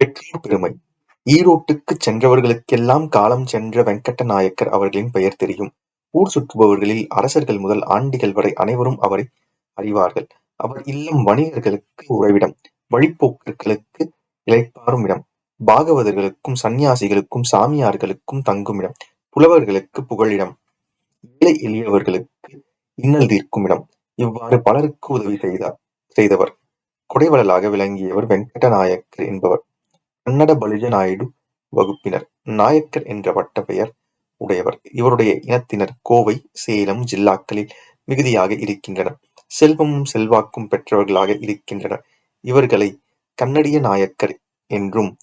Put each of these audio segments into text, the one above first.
பெற்றோர் பெருமை ஈரோட்டுக்குச் சென்றவர்களுக்கெல்லாம் காலம் சென்ற வெங்கட்ட நாயக்கர் அவர்களின் பெயர் தெரியும். ஊர் சுற்றுபவர்களில் அரசர்கள் முதல் ஆண்டிகள் வரை அனைவரும் அவரை அறிவார்கள். அவர் இல்லம் வணிகர்களுக்கு உறைவிடம், வழிப்போக்கர்களுக்கு இளைப்பாறும் இடம், பாகவதர்களுக்கும் சந்நியாசிகளுக்கும் சாமியார்களுக்கும் தங்குமிடம், புலவர்களுக்கு புகழிடம் ஏழை எளியவர்களுக்கு இன்னல் தீர்க்கும் இடம். இவ்வாறு பலருக்கு உதவி செய்தவர். கொடைவள்ளலாக விளங்கியவர் வெங்கட நாயக்கர் என்பவர். கன்னட பலிஜ நாயுடு வகுப்பினர். நாயக்கர் என்ற வட்டப்பெயர் உடையவர். இவருடைய இனத்தினர் கோவை, சேலம் ஜில்லாக்களில் மிகுதியாக இருக்கின்றனர். செல்வமும் செல்வாக்கும் பெற்றவர்களாக இருக்கின்றனர். இவர்களை கன்னடிய நாயக்கர் என்றும்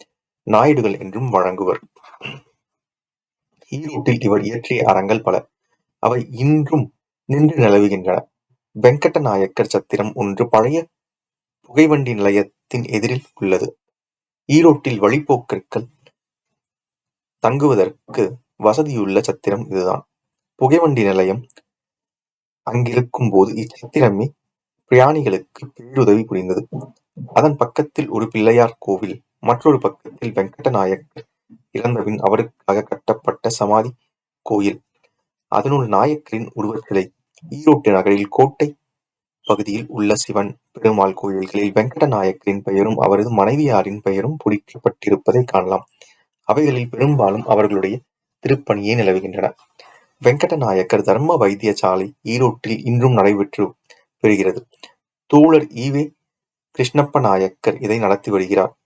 நாயுடுகள் என்றும் வழங்குவர். ஈரோட்டில் இவர் இயற்றிய அறங்கள் பல. அவை இன்றும் நின்று நிலவுகின்றன. வெங்கட்ட நாயக்கர் சத்திரம் ஒன்று பழைய புகைவண்டி நிலையத்தின் எதிரில் உள்ளது. ஈரோட்டில் வழிப்போக்கர்கள் தங்குவதற்கு வசதியுள்ள சத்திரம் இதுதான். புகைவண்டி நிலையம் அங்கிருக்கும் போது இச்சத்திரமே பிரயாணிகளுக்கு பேருதவி புரிந்தது. அதன் பக்கத்தில் ஒரு பிள்ளையார் கோவில், மற்றொரு பக்கத்தில் வெங்கட்ட நாயக்கர் இறந்தபின் அவருக்காக கட்டப்பட்ட சமாதி கோயில், அதனுள் நாயக்கரின் உருவச்சிலை. ஈரோட்டு நகரில் கோட்டை பகுதியில் உள்ள சிவன், பெருமாள் கோயில்களில் வெங்கடநாயக்கரின் பெயரும் அவரது மனைவியாரின் பெயரும் பொறிக்கப்பட்டிருப்பதைக் காணலாம். அவைகளில் பெரும்பாலும் அவர்களுடைய திருப்பணியே நிலவுகின்றன. வெங்கடநாயக்கர் தர்ம வைத்திய சாலை ஈரோட்டில் இன்றும் நடைபெற்று வருகிறது. தோழர் ஈ. கிருஷ்ணப்ப நாயக்கர் இதை நடத்தி வருகிறார்.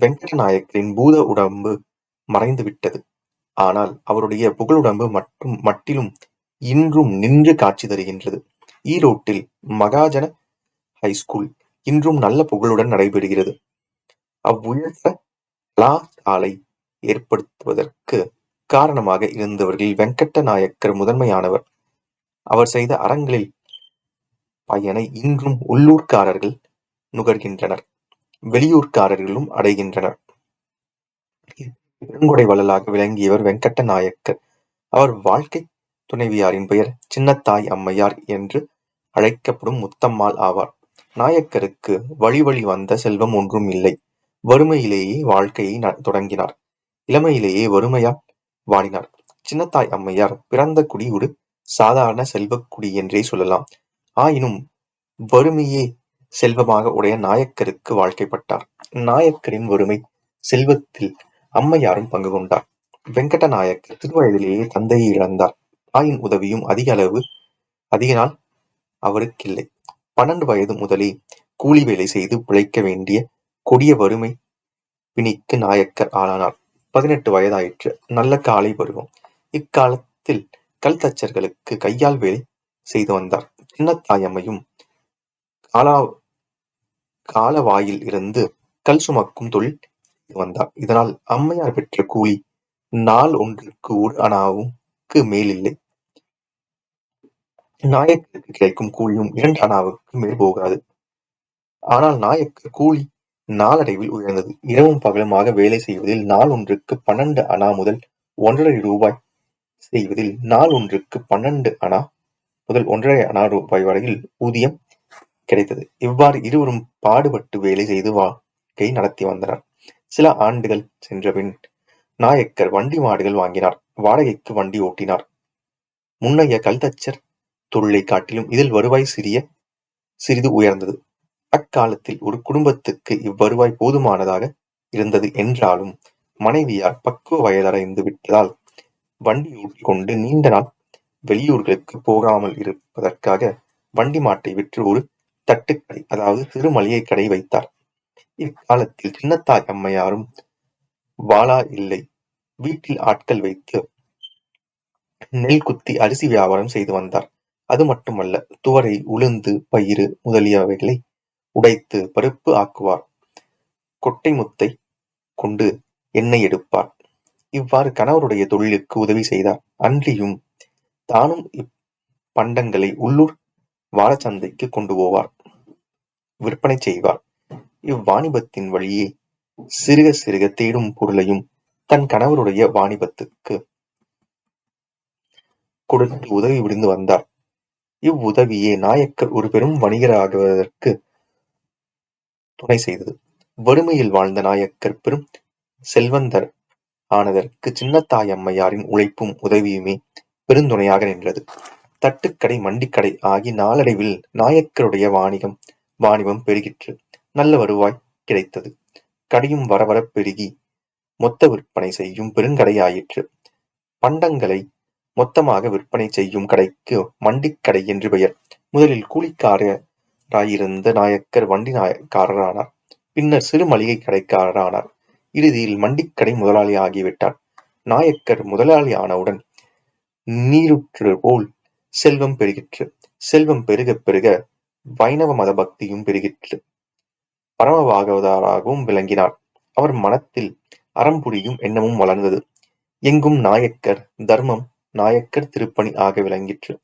வெங்கடநாயக்கரின் பூத உடம்பு மறைந்து விட்டது. ஆனால் அவருடைய புகழுடம்பு மட்டிலும் இன்றும் நின்று காட்சி தருகின்றது. ஈரோட்டில் மகாஜன ஹைஸ்கூல் இன்றும் நல்ல புகழுடன் நடைபெறுகிறது. அவ்வுயர்ந்த கலா சாலை காரணமாக இருந்தவர்களில் வெங்கட்ட நாயக்கர் முதன்மையானவர். அவர் செய்த அறங்களின் பயனை இன்றும் உள்ளூர்க்காரர்கள் நுகர்கின்றனர். வெளியூர்க்காரர்களும் அடைகின்றனர். இத்தகைய பெருங்கொடை வள்ளலாக விளங்கியவர் வெங்கட்ட நாயக்கர். அவர் வாழ்க்கைத் துணைவியாரின் பெயர் சின்னத்தாய் அம்மையார் என்று அழைக்கப்படும் முத்தம்மாள் ஆவார். நாயக்கருக்கு வழி வழி வந்த செல்வம் ஒன்றும் இல்லை. வறுமையிலேயே வாழ்க்கையைத் தொடங்கினார். இளமையிலேயே வறுமையால் வாடினார். சின்னத்தாய் அம்மையார் பிறந்த குடி ஒரு சாதாரண செல்வக் குடி என்றே சொல்லலாம். ஆயினும் வறுமையே செல்வமாக உடைய நாயக்கருக்கு வாழ்க்கைப்பட்டார். நாயக்கரின் வறுமை செல்வத்தில் அம்மையாரும் பங்கு கொண்டார். வெங்கட்ட நாயக்கர் சிறுவயதிலேயே தந்தையை இழந்தார். தாயின் உதவியும் அதிக நாள் அவருக்கில்லை. பன்னெண்டு வயது முதலே கூலி வேலை செய்து பிழைக்க வேண்டிய கொடிய வறுமைப் பிணிக்கு நாயக்கர் ஆளானார். பதினெட்டு வயதாயிற்று. நல்ல காலை பருவம். இக்காலத்தில் கல் தச்சர்களுக்கு கையால் வேலை செய்து வந்தார். சின்னத்தாயம்மையும் காலவாயில் இருந்து கல் சுமக்கும் தொழில் செய்து வந்தார். இதனால் அம்மையார் பெற்ற கூலி நாள் ஒன்றுக்கு ஒரு அணாவுக்கு மேல் இல்லை. நாயக்கருக்கு கிடைக்கும் கூலியும் இரண்டு அணாவுக்கு மேல் போகாது. ஆனால் நாயக்கர் கூலி நாளடைவில் உயர்ந்தது. இரவும் பகலுமாக வேலை செய்வதில் நாள் ஒன்றுக்கு பன்னெண்டு அணா முதல் ஒன்றரை ரூபாய் செய்வதில் நாள் ஒன்றுக்கு பன்னெண்டு அணா முதல் ஒன்றரை அணா ரூபாய் வரையில் ஊதியம் கிடைத்தது. இவ்வாறு இருவரும் பாடுபட்டு வேலை செய்து வாழ்க்கை நடத்தி வந்தனர். சில ஆண்டுகள் சென்றபின் நாயக்கர் வண்டி மாடுகள் வாங்கினார். வாடகைக்கு வண்டி ஓட்டினார். முன்னைய கல்தச்சர் தொழிலை காட்டிலும் இதில் வருவாய் சிறிய சிறிது உயர்ந்தது. அக்காலத்தில் ஒரு குடும்பத்துக்கு இவ்வருவாய் போதுமானதாக இருந்தது என்றாலும் மனைவியார் பக்குவ வயதடைந்து விட்டதால் வண்டி கொண்டு நீண்ட நாள் வெளியூர்களுக்குப் போகாமல் இருப்பதற்காக வண்டி மாட்டை விற்று ஒரு தட்டுக்கடை அதாவது சிறு மளிகை கடை வைத்தார். இக்காலத்தில் சின்னத்தாய் அம்மையாரும் வாளா இல்லை. வீட்டில் ஆட்கள் வைத்து நெல் குத்தி அரிசி வியாபாரம் செய்து வந்தார். அது மட்டுமல்ல துவரை, உளுந்து, பயிறு முதலியவைகளை உடைத்து பருப்பு ஆக்குவார். கொட்டை முத்தை கொண்டு எண்ணெய் எடுப்பார். இவ்வாறு கணவருடைய தொழிலுக்கு உதவி செய்தார். அன்றியும் தானும் இப்பண்டங்களை உள்ளூர் வாரச்சந்தைக்குக் கொண்டு போவார். விற்பனை செய்வார். இவ்வாணிபத்தின் வழியே சிறுக சிறுக தேடும் பொருளையும் தன் கணவருடைய வாணிபத்துக்குக் கொடுத்து உதவி புரிந்து வந்தார். இவ்வுதவியே நாயக்கர் ஒரு பெரும் வணிகராகுவதற்கு துணை செய்தது. வறுமையில் வாழ்ந்த நாயக்கர் பெரும் செல்வந்தர் ஆனதற்கு சின்னத்தாயம்மையாரின் உழைப்பும் உதவியுமே பெருந்துணையாக நின்றது. தட்டுக்கடை மண்டிக்கடை ஆகி நாளடைவில் நாயக்கருடைய வாணிகம் வாணிபம் பெருகிற்று. நல்ல வருவாய் கிடைத்தது. கடையும் வரவரப் பெருகி மொத்த விற்பனை செய்யும் பெருங்கடையாயிற்று. பண்டங்களை மொத்தமாக விற்பனை செய்யும் கடைக்கு மண்டிக்கடை என்று பெயர். முதலில் கூலிக்காரராயிருந்த நாயக்கர் வண்டி நாயக்காரரானார் பின்னர் சிறு மளிகைக் கடைக்காரரானார் இறுதியில் மண்டிக்கடை முதலாளி ஆகிவிட்டார். நாயக்கர் முதலாளி ஆனவுடன் நீரூற்று போல் செல்வம் பெருகிற்று. செல்வம் பெருகப் பெருக வைணவ மத பக்தியும் பெருகிற்று. பரமபாகவதராகவும் விளங்கினார். அவர் மனத்தில் அறம் புரியும் எண்ணமும் வளர்ந்தது. எங்கும் நாயக்கர் தர்மம் நாயக்கர் திருப்பணி ஆக விளங்கிற்று.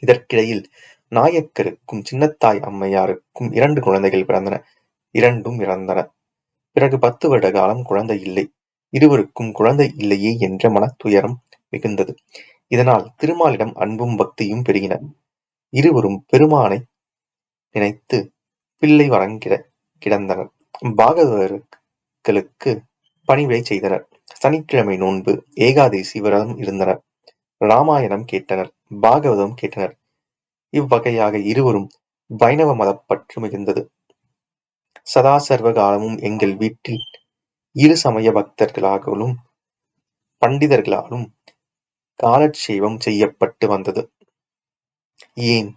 இதற்கிடையில் நாயக்கருக்கும் சின்னத்தாய் அம்மையாருக்கும் இரண்டு குழந்தைகள் பிறந்தன. இரண்டும் இறந்தன. பிறகு பத்து வருட காலம் குழந்தை இல்லை. இருவருக்கும் குழந்தை இல்லையே என்ற மனத்துயரம் மிகுந்தது. இதனால் திருமாலிடம் அன்பும் பக்தியும் பெருகின. இருவரும் பெருமானை நினைத்து பிள்ளை வரங்கிட கிடந்தனர். பாகவதர்களுக்கு பணிவிடை செய்தனர். சனிக்கிழமை நோன்பு, ஏகாதசி விரதம் இருந்தனர். ராமாயணம் கேட்டனர். பாகவதம் கேட்டனர். இவ்வகையாக இருவரும் வைணவ மதப்பற்று மிகுந்தது. சதா சர்வ காலமும் எங்கள் வீட்டில் இரு சமய பக்தர்களாலும் பண்டிதர்களாலும் காலட்சேபம் செய்யப்பட்டு வந்தது. ஏன்,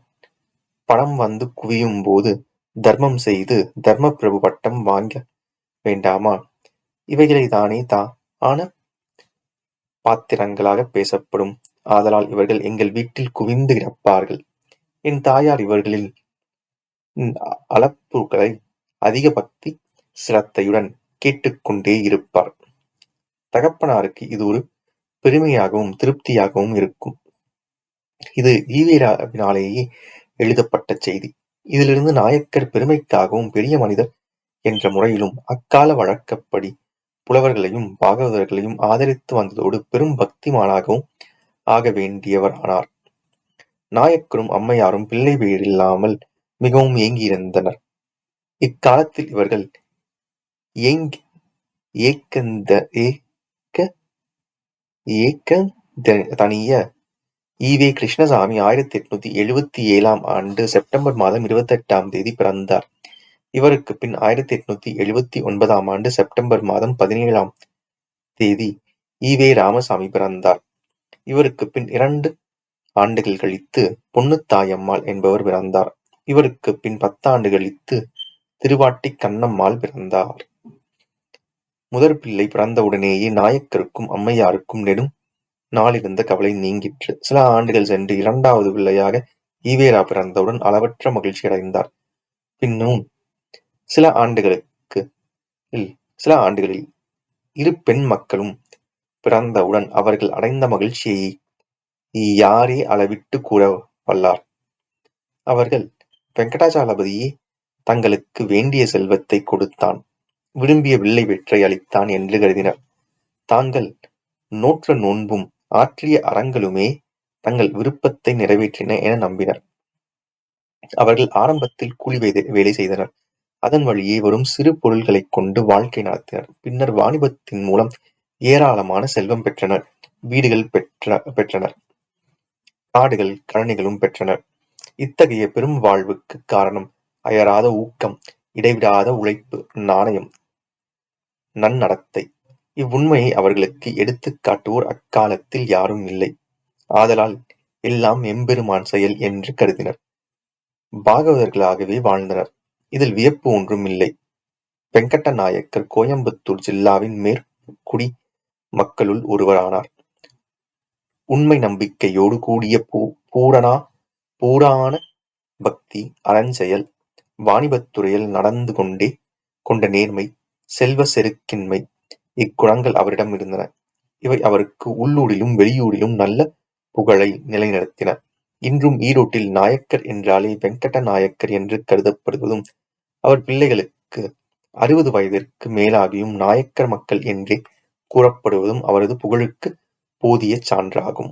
பணம் வந்து குவியும் போது தர்மம் செய்து தர்மபிரபு பட்டம் வாங்க வேண்டாமா? இவைகளைத்தானே ஆன பாத்திரங்களாகப் பேசப்படும். ஆதலால் இவர்கள் எங்கள் வீட்டில் குவிந்து கிடப்பார்கள். என் தாயார் இவர்களின் அலப்புகளை அதிக பக்தி சிரத்தையுடன் கேட்டுக்கொண்டே இருப்பார். தகப்பனாருக்கு இது ஒரு பெருமையாகவும் திருப்தியாகவும் இருக்கும். இது ஈவேராவினாலேயே எழுதப்பட்ட செய்தி. இதிலிருந்து நாயக்கர் பெருமைக்காகவும் பெரிய மனிதர் என்ற முறையிலும் அக்கால வழக்கப்படி புலவர்களையும் பாகவதர்களையும் ஆதரித்து வந்ததோடு பெரும் பக்திமானாகவும் ஆக வேண்டியவரானார். நாயக்கரும் அம்மையாரும் பிள்ளை பேரில்லாமல் மிகவும் ஏங்கியிருந்தனர். இக்காலத்தில் இவர்கள் ஏக்கந்தணிய ஈ. வே. கிருஷ்ணசாமி ஆயிரத்து எட்நூத்தி எழுபத்தி ஏழாம் ஆண்டு செப்டம்பர் மாதம் இருபத்தெட்டாம் தேதி பிறந்தார். இவருக்குப் பின் ஆயிரத்து எண்ணூற்று எழுபத்து ஒன்பதாம் ஆண்டு செப்டம்பர் மாதம் பதினேழாம் தேதி ஈ. ராமசாமி பிறந்தார். இவருக்குப் பின் இரண்டு ஆண்டுகள் கழித்து பொன்னுத்தாயம்மாள் என்பவர் பிறந்தார். இவருக்குப் பின் பத்தாண்டு கழித்து திருவாட்டிக் கண்ணம்மாள் பிறந்தார். முதற் பிள்ளை பிறந்தவுடனேயே நாயக்கருக்கும் அம்மையாருக்கும் நெடும் நாளிருந்த கவலை நீங்கிற்று. சில ஆண்டுகள் சென்று இரண்டாவது பிள்ளையாக ஈவேரா பிறந்தவுடன் அளவற்ற மகிழ்ச்சியடைந்தார். பின்னும் சில ஆண்டுகளுக்கு சில ஆண்டுகளில் இரு பெண் மக்களும் பிறந்தவுடன் அவர்கள் அடைந்த மகிழ்ச்சியை யாரே அளவிட்டுக் கூற வல்லார்? அவர்கள் வெங்கடாசலபதியே தங்களுக்கு வேண்டிய செல்வத்தைக் கொடுத்தான், விரும்பிய வில்லை வெற்றை அளித்தான் என்று கருதினர். தாங்கள் நோற்ற நோன்பும் ஆற்றிய அறங்களுமே தங்கள் விருப்பத்தை நிறைவேற்றின என நம்பினர். அவர்கள் ஆரம்பத்தில் கூலி வேலை செய்தனர். அதன் வழியே வரும் சிறு பொருள்களைக் கொண்டு வாழ்க்கை நடத்தினர். பின்னர் வாணிபத்தின் மூலம் ஏராளமான செல்வம் பெற்றனர். வீடுகள் பெற்ற பெற்றனர். காடுகள் கழனிகளும் பெற்றனர். இத்தகைய பெரும் வாழ்வுக்குக் காரணம் அயராத ஊக்கம், இடைவிடாத உழைப்பு, நாணயம், நன்னடத்தை. இவ்வுண்மையை அவர்களுக்கு எடுத்துக் காட்டுவோர் அக்காலத்தில் யாரும் இல்லை. ஆதலால் எல்லாம் எம்பெருமான் செயல் என்று கருதினர். பாகவதர்களாகவே வாழ்ந்தனர். இதில் வியப்பு ஒன்றும் இல்லை. வெங்கட்ட நாயக்கர் கோயம்புத்தூர் ஜில்லாவின் மேற்குடி மக்களுள் ஒருவரானார். உண்மை நம்பிக்கையோடு கூடிய பூரண பக்தி, அறஞ்செயல், வாணிபத் துறையில் நடந்து கொண்ட நேர்மை, செல்வச் செருக்கின்மை இக்குணங்கள் அவரிடம் இருந்தன. இவை அவருக்கு உள்ளூரிலும் வெளியூரிலும் நல்ல புகழை நிலைநிறுத்தின. இன்றும் ஈரோட்டில் நாயக்கர் என்றாலே வெங்கட நாயக்கர் என்று கருதப்படுவதும், அவர் பிள்ளைகளுக்கு அறுபது வயதிற்கு மேலாகியும் நாயக்கர் மக்கள் என்றே கூறப்படுவதும் அவரது புகழுக்குப் போதிய சான்றாகும்.